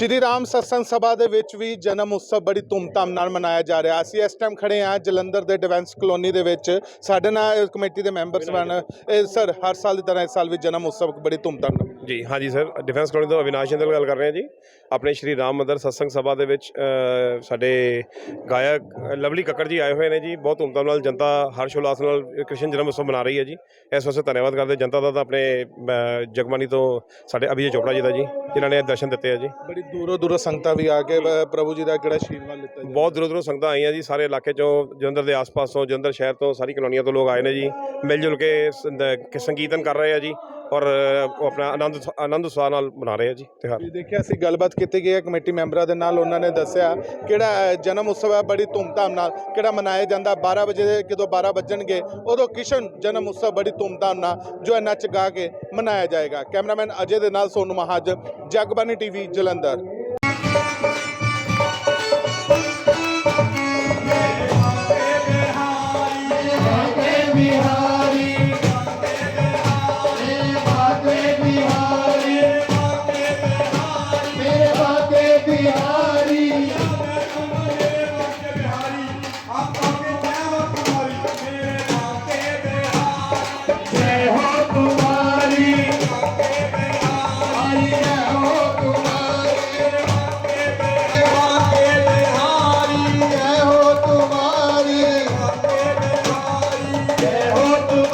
ਸ਼੍ਰੀ ਰਾਮ ਸਤਸੰਗ ਸਭਾ ਦੇ ਵਿੱਚ ਵੀ ਜਨਮ ਉਤਸਵ ਬੜੀ ਧੂਮਧਾਮ ਨਾਲ ਮਨਾਇਆ ਜਾ ਰਿਹਾ। ਅਸੀਂ ਇਸ ਟਾਈਮ ਖੜੇ ਹਾਂ ਜਲੰਧਰ ਦੇ ਡਿਫੈਂਸ ਕਲੋਨੀ ਦੇ ਵਿੱਚ। ਸਾਡੇ ਨਾਲ ਕਮੇਟੀ ਦੇ ਮੈਂਬਰਸ ਬਣ ਇਹ ਸਰ ਹਰ ਸਾਲ ਦੀ ਤਰ੍ਹਾਂ ਇਸ ਸਾਲ ਵੀ ਜਨਮ ਉਤਸਵ ਬੜੀ ਧੂਮਧਾਮ ਨਾਲ ਜੀ ਹਾਂਜੀ ਸਰ ਡਿਫੈਂਸ ਕਲੋਨੀ ਤੋਂ ਅਵਿਨਾਸ਼ ਚੰਦਲ ਗੱਲ ਕਰ ਰਹੇ ਹਾਂ ਜੀ। ਆਪਣੇ ਸ਼੍ਰੀ ਰਾਮ ਮੰਦਰ ਸਤਸੰਗ ਸਭਾ ਦੇ ਵਿੱਚ ਸਾਡੇ ਗਾਇਕ ਲਵਲੀ ਕੱਕੜ ਜੀ ਆਏ ਹੋਏ ਨੇ ਜੀ। ਬਹੁਤ ਧੂਮਧਾਮ ਨਾਲ ਜਨਤਾ ਹਰਸ਼ ਉਲਾਸ ਨਾਲ ਕ੍ਰਿਸ਼ਨ ਜਨਮ ਉਤਸਵ ਮਨਾ ਰਹੀ ਹੈ ਜੀ। ਇਸ ਵਾਸਤੇ ਧੰਨਵਾਦ ਕਰਦੇ ਜਨਤਾ ਦਾ ਤਾਂ ਆਪਣੇ ਅ, ਜਗਬਾਨੀ ਤੋਂ ਸਾਡੇ ਅਭਿਜੇ ਚੋਪੜਾ ਜੀ ਦਾ ਜੀ ਜਿਨ੍ਹਾਂ ਨੇ ਦਰਸ਼ਨ ਦਿੱਤੇ ਆ ਜੀ। ਬੜੀ ਦੂਰੋਂ ਦੂਰੋਂ ਸੰਗਤਾਂ ਵੀ ਆ ਕੇ ਅ, ਪ੍ਰਭੂ ਜੀ ਦਾ ਕਿਹੜਾ ਆਸ਼ੀਰਵਾਦ ਲਿੱਤਾ ਜੀ ਬਹੁਤ ਦੂਰੋਂ ਦੂਰੋਂ ਸੰਗਤਾਂ ਆਈਆਂ ਜੀ ਸਾਰੇ ਇਲਾਕੇ ਚੋਂ ਜਲੰਧਰ ਦੇ ਆਸ-ਪਾਸ ਤੋਂ ਜਲੰਧਰ ਸ਼ਹਿਰ ਤੋਂ ਸਾਰੀ ਕਲੋਨੀਆਂ ਤੋਂ ਲੋਕ ਆਏ ਨੇ ਜੀ। ਮਿਲ ਜੁਲ ਕੇ ਸੰਦ- ਸੰਗੀਤਨ ਕਰ ਰਹੇ ਆ ਜੀ। ਔਰ ਉਹ ਆਪਣਾ ਆਨੰਦ ਆਨੰਦ ਉਤਸ਼ਾਹ ਨਾਲ ਮਨਾ ਰਹੇ ਆ ਜੀ, ਤਿਉਹਾਰ। ਜੀ ਦੇਖਿਆ ਅਸੀਂ ਗੱਲਬਾਤ ਕੀਤੀ ਗਈ ਹੈ, ਕਮੇਟੀ ਮੈਂਬਰਾਂ ਦੇ ਨਾਲ ਉਹਨਾਂ ਨੇ ਦੱਸਿਆ ਕਿਹੜਾ ਜਨਮ ਉਤਸਵ ਹੈ ਬੜੀ ਧੂਮਧਾਮ ਨਾਲ, ਕਿਹੜਾ ਮਨਾਇਆ ਜਾਂਦਾ 12 ਵਜੇ ਦੇ ਜਦੋਂ 12 ਵੱਜਣਗੇ, ਉਦੋਂ ਕਿਸ਼ਨ ਜਨਮ ਉਤਸਵ ਬੜੀ ਧੂਮਧਾਮ ਨਾਲ ਜੋ ਹੈ ਨੱਚ ਗਾ ਕੇ ਮਨਾਇਆ ਜਾਏਗਾ। ਕੈਮਰਾਮੈਨ ਅਜੇ ਦੇ ਨਾਲ ਸੋਨੂ ਮਹਾਜਨ ਜਗਬਾਨੀ ਟੀਵੀ ਜਲੰਧਰ।